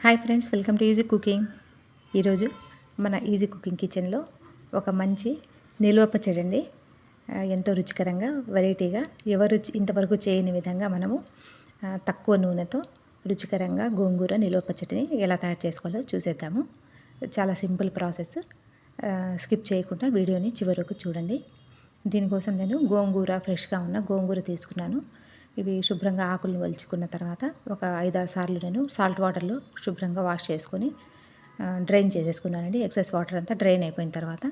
Hi friends welcome to easy cooking. ఈరోజు మన easy cooking కిచెన్లో ఒక మంచి నిల్వ పచ్చడి అండి. ఎంతో రుచికరంగా వెరైటీగా ఎవరు ఇంతవరకు చేయని విధంగా మనము తక్కువ నూనెతో రుచికరంగా గోంగూర నిల్వ పచ్చడిని ఎలా తయారు చేసుకోవాలో చూసేద్దాము. చాలా సింపుల్ ప్రాసెస్. స్కిప్ చేయకుండా వీడియోని చివరకు చూడండి. దీనికోసం నేను గోంగూర ఫ్రెష్గా ఉన్న గోంగూర తీసుకున్నాను. ఇవి శుభ్రంగా ఆకులను వలుచుకున్న తర్వాత ఒక ఐదారు సార్లు నేను సాల్ట్ వాటర్లో శుభ్రంగా వాష్ చేసుకొని డ్రైన్ చేసేసుకున్నానండి. ఎక్సెస్ వాటర్ అంతా డ్రైన్ అయిపోయిన తర్వాత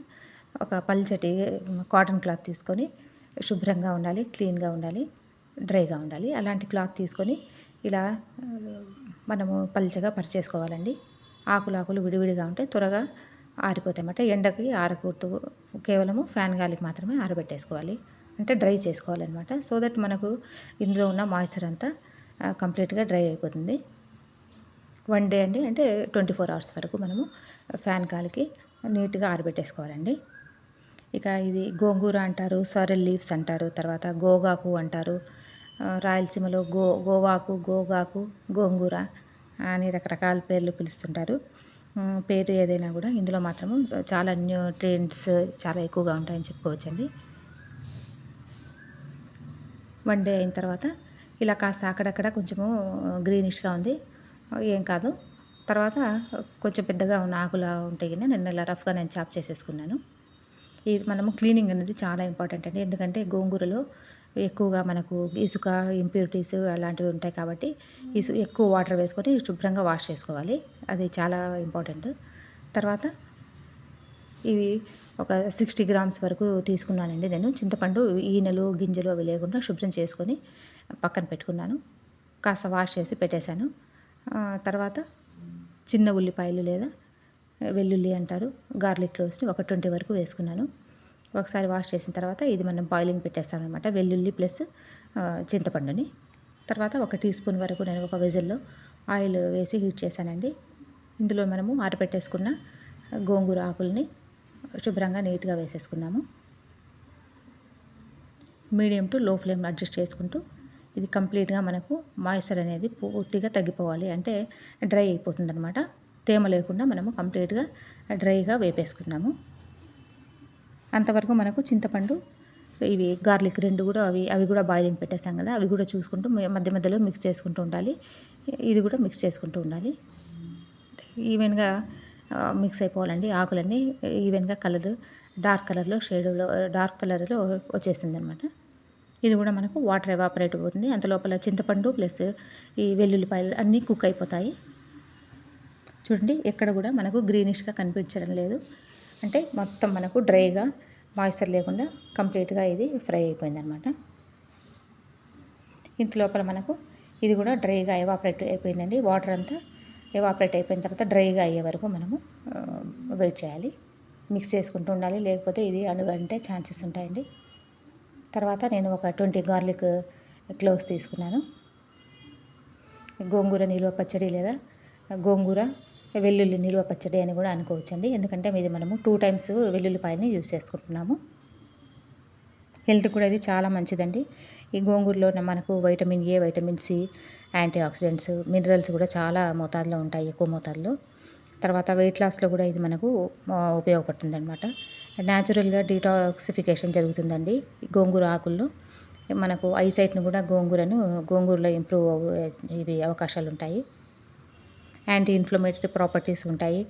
ఒక పల్చటి కాటన్ క్లాత్ తీసుకొని శుభ్రంగా ఉండాలి క్లీన్గా ఉండాలి డ్రైగా ఉండాలి. అలాంటి క్లాత్ తీసుకొని ఇలా మనము పల్చగా పరిచేసుకోవాలండి. ఆకులు ఆకులు విడివిడిగా ఉంటే త్వరగా ఆరిపోతాయి అన్నమాట ఎండకి ఆరకూడదు. కేవలము ఫ్యాన్ గాలికి మాత్రమే ఆరబెట్టేసుకోవాలి. అంటే డ్రై చేసుకోవాలన్నమాట. సో దట్ మనకు ఇందులో ఉన్న మాయిశ్చర్ అంతా కంప్లీట్గా డ్రై అయిపోతుంది. వన్ డే అండి అంటే ట్వంటీ ఫోర్ అవర్స్ వరకు మనము ఫ్యాన్ కాలికి నీట్గా ఆరబెట్టేసుకోవాలండి. ఇక ఇది గోంగూర అంటారు సారెల్ లీవ్స్ అంటారు తర్వాత గోగాకు అంటారు రాయలసీమలో గో గోవాకు గోగాకు గోంగూర అని రకరకాల పేర్లు పిలుస్తుంటారు. పేరు ఏదైనా కూడా ఇందులో మాత్రము చాలా న్యూట్రియంట్స్ చాలా ఎక్కువగా ఉంటాయని చెప్పుకోవచ్చండి. వన్ డే అయిన తర్వాత ఇలా కాస్త అక్కడక్కడ కొంచెము గ్రీనిష్గా ఉంది. ఏం కాదు. తర్వాత కొంచెం పెద్దగా ఉన్న ఆకులు ఉంటాయి కానీ నేను ఇలా రఫ్గా నేను చాప్ చేసేసుకున్నాను. ఇది మనము క్లీనింగ్ అనేది చాలా ఇంపార్టెంట్ అండి. ఎందుకంటే గోంగూరలో ఎక్కువగా మనకు ఇసుక ఇంప్యూరిటీస్ అలాంటివి ఉంటాయి కాబట్టి ఇసు ఎక్కువ వాటర్ వేసుకొని శుభ్రంగా వాష్ చేసుకోవాలి. అది చాలా ఇంపార్టెంట్ తర్వాత ఇవి ఒక సిక్స్టీ గ్రామ్స్ వరకు తీసుకున్నానండి నేను. చింతపండు ఈనెలు గింజలు అవి లేకుండా శుభ్రం చేసుకొని పక్కన పెట్టుకున్నాను. కాస్త వాష్ చేసి పెట్టేశాను. తర్వాత చిన్న ఉల్లిపాయలు లేదా వెల్లుల్లి అంటారు గార్లిక్ క్లోవ్స్ని ఒక ట్వంటీ వరకు వేసుకున్నాను. ఒకసారి వాష్ చేసిన తర్వాత ఇది మనం బాయిలింగ్ పెట్టేస్తామన్నమాట వెల్లుల్లి ప్లస్ చింతపండుని. తర్వాత ఒక టీ స్పూన్ వరకు నేను ఒక విజిల్లో ఆయిల్ వేసి హీట్ చేశానండి. ఇందులో మనము ఆరపెట్టేసుకున్న గోంగూర ఆకుల్ని శుభ్రంగా నీట్గా వేసేసుకున్నాము. Medium to low flame adjust చేసుకుంటూ ఇది కంప్లీట్గా మనకు మాయిశ్చర్ అనేది పూర్తిగా తగ్గిపోవాలి. అంటే డ్రై అయిపోతుందనమాట తేమ లేకుండా మనము కంప్లీట్గా డ్రైగా వేపేసుకున్నాము. అంతవరకు మనకు చింతపండు ఇవి గార్లిక్ రెండు కూడా అవి అవి కూడా బాయిలింగ్ పెట్టేసాం కదా అవి కూడా చూసుకుంటూ మధ్య మధ్యలో మిక్స్ చేసుకుంటూ ఉండాలి. ఇది కూడా మిక్స్ చేసుకుంటూ ఉండాలి. ఈవెన్గా మిక్స్ అయిపోవాలండి. ఆకులన్నీ ఈవెన్గా కలర్ డార్క్ కలర్లో షేడ్లో డార్క్ కలర్లో వచ్చేసింది అనమాట ఇది కూడా మనకు వాటర్ ఎవాపరేట్ అవుతుంది. అంత లోపల చింతపండు ప్లస్ ఈ వెల్లుల్లిపాయలు అన్నీ కుక్ అయిపోతాయి. చూడండి ఎక్కడ కూడా మనకు గ్రీనిష్గా కనిపించడం లేదు. అంటే మొత్తం మనకు డ్రైగా మాయిశ్చర్ లేకుండా కంప్లీట్గా ఇది ఫ్రై అయిపోయింది అనమాట ఇంత లోపల మనకు ఇది కూడా డ్రైగా ఎవాపరేట్ అయిపోయిందండి. వాటర్ అంతా ఎవాపరేట్ అయిపోయిన తర్వాత డ్రైగా అయ్యే వరకు మనము వెయిట్ చేయాలి. మిక్స్ చేసుకుంటూ ఉండాలి. లేకపోతే ఇది అణుగంటే ఛాన్సెస్ ఉంటాయండి. తర్వాత నేను ఒక ట్వంటీ గార్లిక్ క్లోవ్స్ తీసుకున్నాను. గోంగూర నిల్వ పచ్చడి లేదా గోంగూర వెల్లుల్లి నిల్వ పచ్చడి అని కూడా అనుకోవచ్చండి. ఎందుకంటే ఇది మనము టూ టైమ్స్ వెల్లుల్లిపాయని యూస్ చేసుకుంటున్నాము. హెల్త్ కూడా ఇది చాలా మంచిదండి. ఈ గోంగూరలో మనకు vitamin A vitamin C antioxidants minerals కూడా చాలా మోతాదులో ఉంటాయి ఎక్కువ మోతాదులో. తర్వాత వెయిట్ లాస్లో కూడా ఇది మనకు ఉపయోగపడుతుంది అనమాట న్యాచురల్గా డీటాక్సిఫికేషన్ జరుగుతుందండి గోంగూర ఆకుల్లో. మనకు ఐసైట్ను కూడా గోంగూరను గోంగూరలో ఇంప్రూవ్ ఇవి అవకాశాలు ఉంటాయి. యాంటీ ఇన్ఫ్లమేటరీ ప్రాపర్టీస్ ఉంటాయి.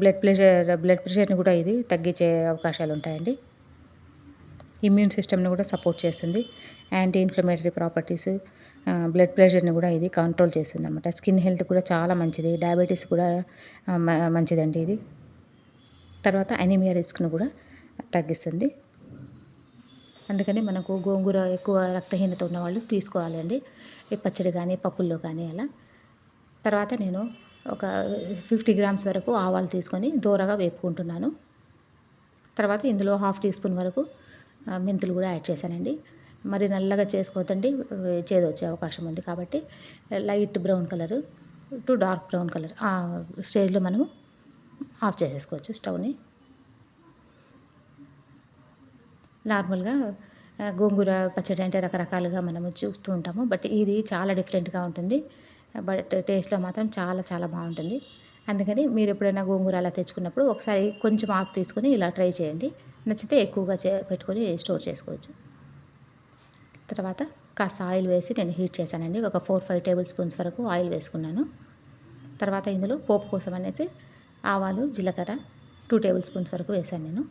బ్లడ్ ప్రెషర్ బ్లడ్ ప్రెషర్ని కూడా ఇది తగ్గించే అవకాశాలు ఉంటాయండి. ఇమ్యూన్ సిస్టమ్ని కూడా సపోర్ట్ చేస్తుంది. యాంటీ ఇన్ఫ్లమేటరీ ప్రాపర్టీస్ బ్లడ్ ప్రెషర్ని కూడా ఇది కంట్రోల్ చేస్తుంది అనమాట స్కిన్ హెల్త్ కూడా చాలా మంచిది. డయాబెటీస్ కూడా మ- మంచిదండి ఇది. తర్వాత అనీమియా రిస్క్ను కూడా తగ్గిస్తుంది. అందుకని మనకు గోంగూర ఎక్కువ రక్తహీనత ఉన్న వాళ్ళు తీసుకోవాలి అండి. ఈ పచ్చడి కానీ పప్పుల్లో కానీ అలా. తర్వాత నేను ఒక ఫిఫ్టీ గ్రామ్స్ వరకు ఆవాలు తీసుకొని దూరగా వేపుకుంటున్నాను. తర్వాత ఇందులో హాఫ్ టీ స్పూన్ వరకు మెంతులు కూడా యాడ్ చేశానండి. మరి నల్లగా చేసుకోవద్దండి. చేదు వచ్చే అవకాశం ఉంది కాబట్టి light brown colour to dark brown colour. ఆ స్టేజ్లో మనము ఆఫ్ చేసేసుకోవచ్చు స్టవ్ని. నార్మల్గా గోంగూర పచ్చడి అంటే రకరకాలుగా మనము చూస్తూ ఉంటాము. బట్ ఇది చాలా డిఫరెంట్గా ఉంటుంది. బట్ టేస్ట్లో మాత్రం చాలా చాలా బాగుంటుంది. అందుకని మీరు ఎప్పుడైనా గోంగూర అలా తెచ్చుకున్నప్పుడు ఒకసారి కొంచెం ఆకు తీసుకొని ఇలా ట్రై చేయండి. నచ్చితే ఎక్కువగా చే పెట్టుకొని స్టోర్ చేసుకోవచ్చు. తర్వాత కాస్త ఆయిల్ వేసి నేను హీట్ చేశానండి. ఒక ఫోర్ ఫైవ్ టేబుల్ స్పూన్స్ వరకు ఆయిల్ వేసుకున్నాను. తర్వాత ఇందులో పోపు కోసం అనేసి ఆవాలు జీలకర్ర టూ టేబుల్ స్పూన్స్ వరకు వేసాను నేను.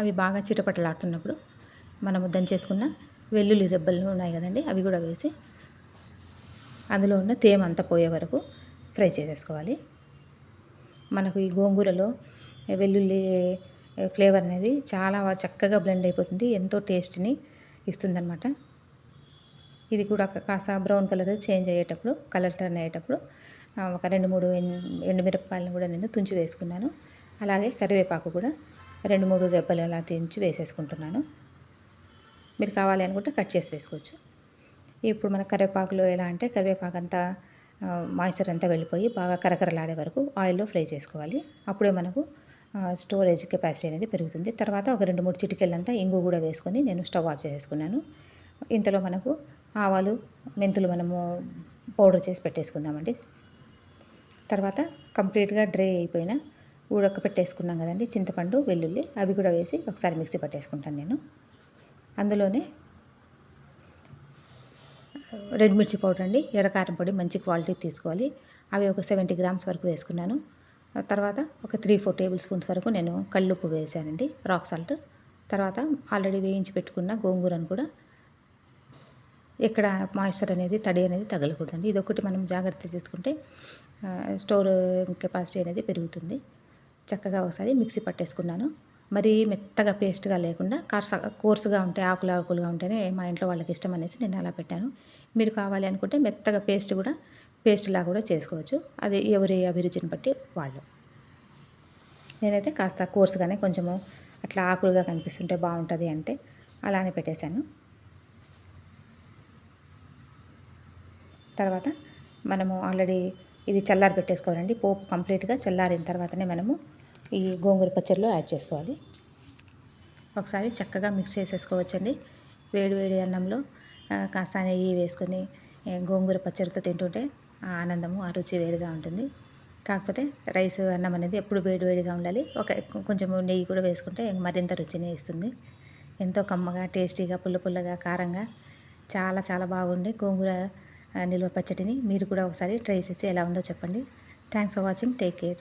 అవి బాగా చిటపటలాడుతున్నప్పుడు మనము దంచేసుకున్న వెల్లుల్లి రెబ్బలు ఉన్నాయి కదండి అవి కూడా వేసి అందులో ఉన్న తేమ అంతా పోయే వరకు ఫ్రై చేసేసుకోవాలి. మనకు ఈ గోంగూరలో వెల్లుల్లి ఫ్లేవర్ అనేది చాలా చక్కగా బ్లెండ్ అయిపోతుంది ఎంతో టేస్ట్ని ఇస్తుందన్నమాట. ఇది కూడా కాస్త బ్రౌన్ కలర్ చేంజ్ అయ్యేటప్పుడు కలర్ టర్న్ అయ్యేటప్పుడు ఒక రెండు మూడు ఎండుమిరపకాయలను కూడా నేను తుంచి వేసుకున్నాను. అలాగే కరివేపాకు కూడా రెండు మూడు రెబ్బలు అలా తుంచి వేసేసుకుంటున్నాను. మీరు కావాలి అనుకుంటే కట్ చేసి వేసుకోవచ్చు. ఇప్పుడు మన కరివేపాకులో ఎలా అంటే కరివేపాకు అంతా మాయిశ్చర్ అంతా వెళ్ళిపోయి బాగా కరకరలాడే వరకు ఆయిల్లో ఫ్రై చేసుకోవాలి. అప్పుడే మనకు స్టోరేజ్ కెపాసిటీ అనేది పెరుగుతుంది. తర్వాత ఒక రెండు మూడు చిటికెళ్ళంతా ఇంగు కూడా వేసుకొని నేను స్టవ్ ఆఫ్ చేసుకున్నాను ఇంతలో మనకు ఆవాలు మెంతులు మనము పౌడర్ చేసి పెట్టేసుకుందామండి. తర్వాత కంప్లీట్గా డ్రై అయిపోయిన ఉడక పెట్టేసుకున్నాం కదండి చింతపండు వెల్లుల్లి అవి కూడా వేసి ఒకసారి మిక్సీ పట్టేసుకుంటాను నేను. అందులోనే రెడ్ మిర్చి పౌడర్ అండి ఎర్రకారం పొడి మంచి క్వాలిటీ తీసుకోవాలి. అవి ఒక సెవెంటీ గ్రామ్స్ వరకు వేసుకున్నాను. తర్వాత ఒక త్రీ ఫోర్ టేబుల్ స్పూన్స్ వరకు నేను కళ్ళుప్పు వేసానండి రాక్ సాల్ట్. తర్వాత ఆల్రెడీ వేయించి పెట్టుకున్న గోంగూరను కూడా ఎక్కడ మాయిశ్చర్ అనేది తడి అనేది తగలకూడదండి. ఇది ఒకటి మనం జాగ్రత్త తీసుకుంటే స్టోర్ కెపాసిటీ అనేది పెరుగుతుంది. చక్కగా ఒకసారి మిక్సీ పట్టేసుకున్నాను. మరీ మెత్తగా పేస్ట్గా లేకుండా కర్స కోర్సుగా ఉంటే ఆకులు ఆకులుగా ఉంటేనే మా ఇంట్లో వాళ్ళకి ఇష్టం అనేసి నేను అలా పెట్టాను. మీరు కావాలి అనుకుంటే మెత్తగా పేస్ట్ కూడా పేస్ట్లా కూడా చేసుకోవచ్చు. అది ఎవరి అభిరుచిని బట్టి వాళ్ళు. నేనైతే కాస్త కోర్సుగానే కొంచెము అట్లా ఆకులుగా కనిపిస్తుంటే బాగుంటుంది అంటే అలానే పెట్టేశాను. తర్వాత మనము ఆల్రెడీ ఇది చల్లారి పెట్టేసుకోవాలండి. పోపు కంప్లీట్గా చల్లారిన తర్వాతనే మనము ఈ గోంగూర పచ్చడిలో యాడ్ చేసుకోవాలి. ఒకసారి చక్కగా మిక్స్ చేసేసుకోవచ్చండి. వేడి వేడి అన్నంలో కాస్త నెయ్యి వేసుకొని గోంగూర పచ్చడితో తింటుంటే ఆ ఆనందము ఆ రుచి వేరుగా ఉంటుంది. కాకపోతే రైస్ అన్నం అనేది ఎప్పుడు వేడి వేడిగా ఉండాలి. ఒక కొంచెం నెయ్యి కూడా వేసుకుంటే మరింత రుచిని ఇస్తుంది. ఎంతో కమ్మగా టేస్టీగా పుల్ల పుల్లగా కారంగా చాలా చాలా బాగుండే గోంగూర నిల్వ పచ్చడిని మీరు కూడా ఒకసారి ట్రై చేసి ఎలా ఉందో చెప్పండి. Thanks for watching take care